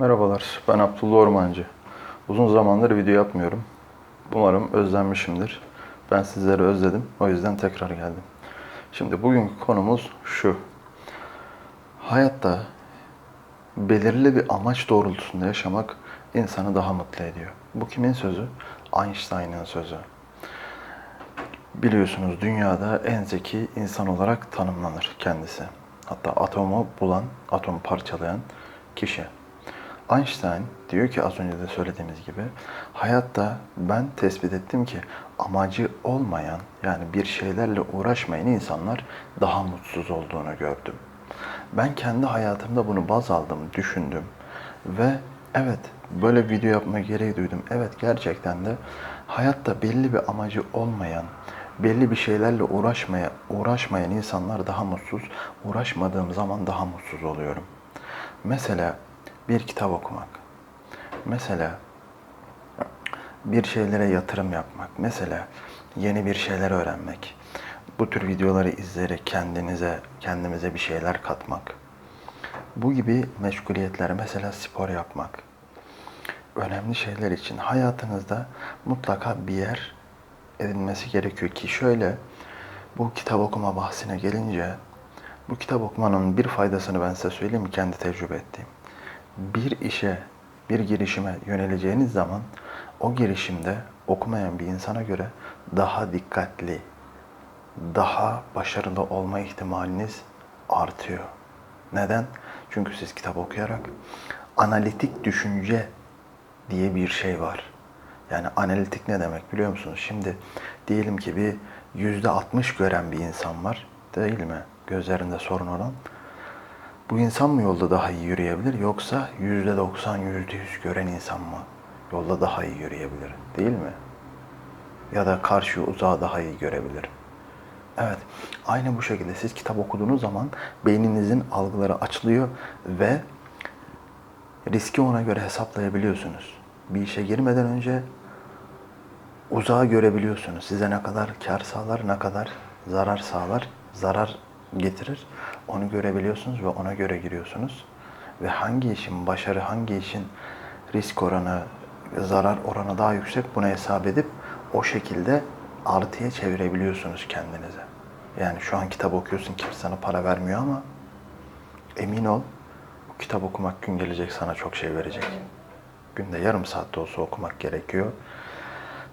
Merhabalar, ben Abdullah Ormancı. Uzun zamandır video yapmıyorum. Umarım özlenmişimdir. Ben sizleri özledim, o yüzden tekrar geldim. Şimdi bugünkü konumuz şu. Hayatta belirli bir amaç doğrultusunda yaşamak insanı daha mutlu ediyor. Bu kimin sözü? Einstein'ın sözü. Biliyorsunuz dünyada en zeki insan olarak tanımlanır kendisi. Hatta atomu bulan, atomu parçalayan kişi. Einstein diyor ki az önce de söylediğimiz gibi hayatta ben tespit ettim ki amacı olmayan yani bir şeylerle uğraşmayan insanlar daha mutsuz olduğunu gördüm. Ben kendi hayatımda bunu baz aldım, düşündüm ve evet böyle video yapma gereği duydum. Evet gerçekten de hayatta belli bir amacı olmayan, belli bir şeylerle uğraşmaya uğraşmayan insanlar daha mutsuz, uğraşmadığım zaman daha mutsuz oluyorum. Mesela bir kitap okumak. Mesela bir şeylere yatırım yapmak. Mesela yeni bir şeyler öğrenmek. Bu tür videoları izleyerek kendinize, kendimize bir şeyler katmak. Bu gibi meşguliyetler mesela spor yapmak. Önemli şeyler için hayatınızda mutlaka bir yer edinmesi gerekiyor ki şöyle bu kitap okuma bahsine gelince bu kitap okumanın bir faydasını ben size söyleyeyim kendi tecrübe ettiğim. Bir işe, bir girişime yöneleceğiniz zaman o girişimde okumayan bir insana göre daha dikkatli, daha başarılı olma ihtimaliniz artıyor. Neden? Çünkü siz kitap okuyarak analitik düşünce diye bir şey var. Yani analitik ne demek biliyor musunuz? Şimdi diyelim ki bir yüzde 60 gören bir insan var değil mi? Gözlerinde sorun olan. Bu insan mı yolda daha iyi yürüyebilir yoksa yüzde 90 yüzde 100 gören insan mı yolda daha iyi yürüyebilir değil mi? Ya da karşı uzağı daha iyi görebilir. Evet, aynı bu şekilde siz kitap okuduğunuz zaman beyninizin algıları açılıyor ve riski ona göre hesaplayabiliyorsunuz. Bir işe girmeden önce uzağı görebiliyorsunuz. Size ne kadar kar sağlar, ne kadar zarar sağlar, zarar getirir. Onu görebiliyorsunuz ve ona göre giriyorsunuz. Ve hangi işin başarı, hangi işin risk oranı, zarar oranı daha yüksek bunu hesap edip o şekilde artıya çevirebiliyorsunuz kendinize. Yani şu an kitap okuyorsun kimse sana para vermiyor ama emin ol bu kitap okumak gün gelecek sana çok şey verecek. Günde yarım saatte olsa okumak gerekiyor.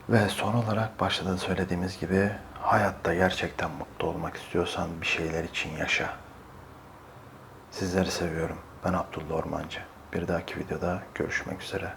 Ve son olarak başta da söylediğimiz gibi hayatta gerçekten mutlu olmak istiyorsan bir şeyler için yaşa. Sizleri seviyorum. Ben Abdullah Ormancı. Bir dahaki videoda görüşmek üzere.